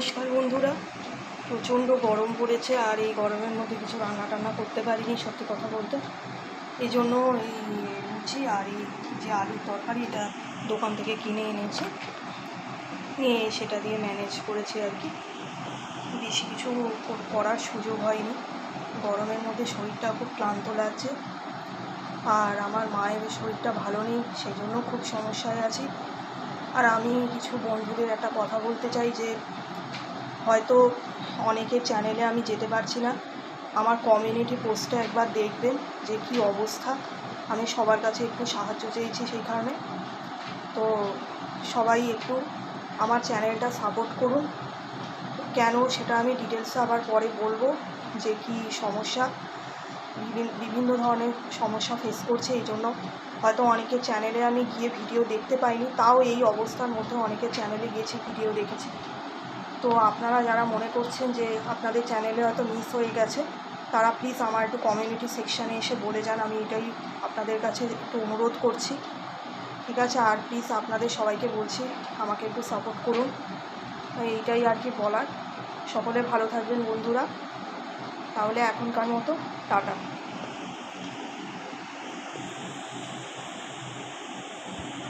নমস্কার বন্ধুরা। প্রচণ্ড গরম পড়েছে আর এই গরমের মধ্যে কিছু রান্না টান্না করতে পারিনি, সত্যি কথা বলতে। এই জন্য এই লুচি আর এই যে আলুর তরকারি এটা দোকান থেকে কিনে এনেছি। নিয়ে সেটা দিয়ে ম্যানেজ করেছি আর কি। বেশি কিছু করার সুযোগ হয়নি। গরমের মধ্যে শরীরটা খুব ক্লান্ত লাগছে। আর আমার মায়ের শরীরটা ভালো নেই সেই জন্য খুব সমস্যায় আছি। আর আমি কিছু বন্ধুদের একটা কথা বলতে চাই যে, হয়তো অনেকের চ্যানেলে আমি যেতে পারছি না। আমার কমিউনিটি পোস্টটা একবার দেখবেন যে কি অবস্থা। আমি সবার কাছে একটু সাহায্য চেয়েছি সেই কারণে। তো সবাই একটু আমার চ্যানেলটা সাপোর্ট করুন। কেন সেটা আমি ডিটেলসে আবার পরে বলব যে কি সমস্যা। বিভিন্ন ধরনের সমস্যা ফেস করছে, এই জন্য হয়তো অনেকের চ্যানেলে আমি গিয়ে ভিডিও দেখতে পাইনি, তাও এই অবস্থার মধ্যে অনেকের চ্যানেলে গিয়েছি ভিডিও দেখেছি। তো আপনারা যারা মনে করছেন যে আপনাদের চ্যানেলে হয়তো মিস হয়ে গেছে, তারা প্লিজ আমার একটু কমিউনিটি সেকশানে এসে বলে যান, আমি এটাই আপনাদের কাছে একটু অনুরোধ করছি। ঠিক আছে, আর প্লিজ আপনাদের সবাইকে বলছি, আমাকে একটু সাপোর্ট করুন। এইটাই আর কি বলার। সকলে ভালো থাকবেন বন্ধুরা। তাহলে এখনকার মতো টাটা।